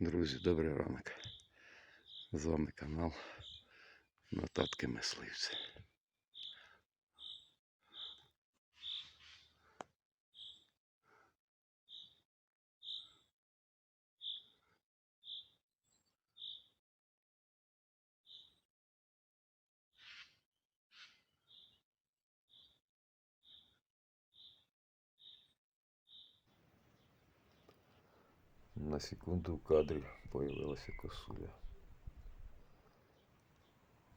Друзі, добрий ранок. З вами канал Нотатки Мисливця. На секунду в кадрі появилася косуля.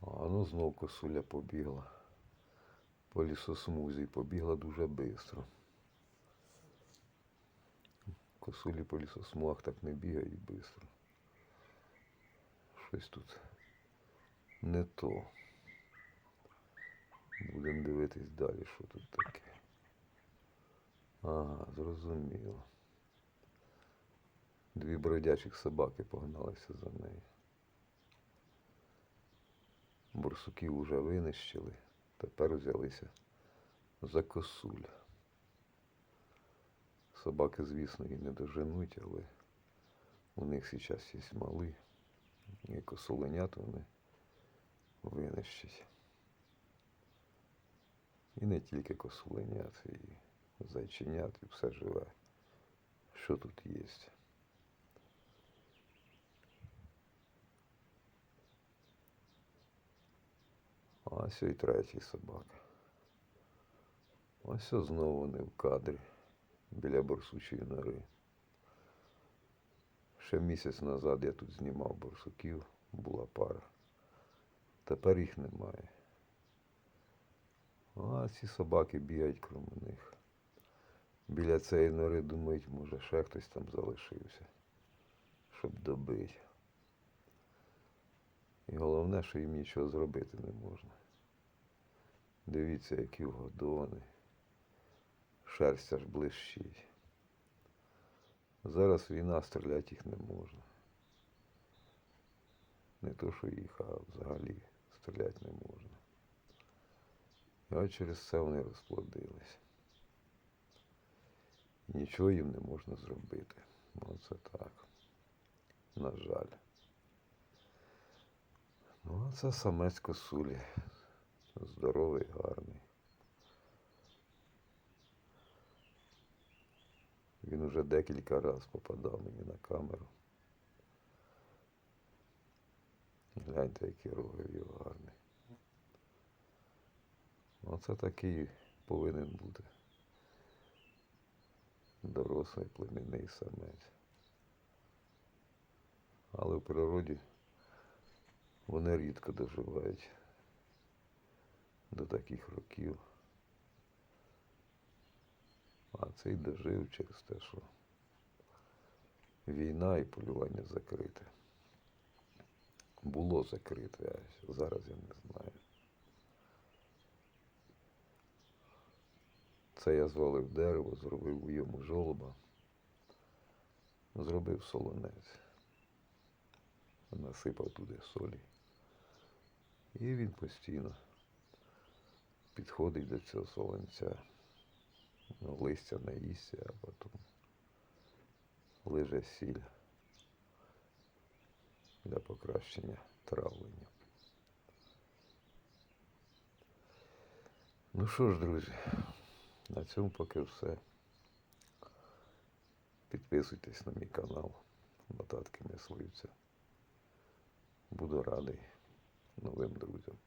А ну знов косуля побігла. По лісосмузі побігла дуже швидко. Косулі по лісосмугах так не бігають швидко. Щось тут не то. Будемо дивитись далі, що тут таке. Ага, зрозуміло. Дві бродячих собаки погналися за нею. Бурсуків уже винищили, тепер взялися за косуль. Собаки, звісно, і не доженуть, але у них зараз є мали, і косуленят вони винищать. І не тільки косуленят, і зайченят, і все живе, що тут є. Ось і третій собака. Ось знову вони в кадрі біля борсучої нори. Ще місяць назад я тут знімав борсуків, була пара. Тепер їх немає. А ці собаки бігають крім них. Біля цієї нори думають, може ще хтось там залишився, щоб добити. І головне, що їм нічого зробити не можна. Дивіться, які вгодовані. Шерсть аж блищить. Зараз війна стріляти їх не можна. Не то, що їх, а взагалі стріляти не можна. І от через це вони розплодились. Нічого їм не можна зробити. Оце так. На жаль. Ну, це самець косулі. Здоровий, гарний. Він уже декілька разів попадав мені на камеру. Гляньте, які роги в його гарні. Оце такий повинен бути. Дорослий племінний самець. Але в природі вони рідко доживають до таких років. А цей дожив через те, що війна і полювання закрите. Було закрите, а зараз я не знаю. Це я звалив дерево, зробив у йому жолоба, зробив солонець, насипав туди солі. І він постійно підходить до цього солонця. Листя не їсться, а потім лиже сіль для покращення травлення. Ну що ж, друзі, на цьому поки все. Підписуйтесь на мій канал Нотатки Мисливця. Буду радий новим друзям.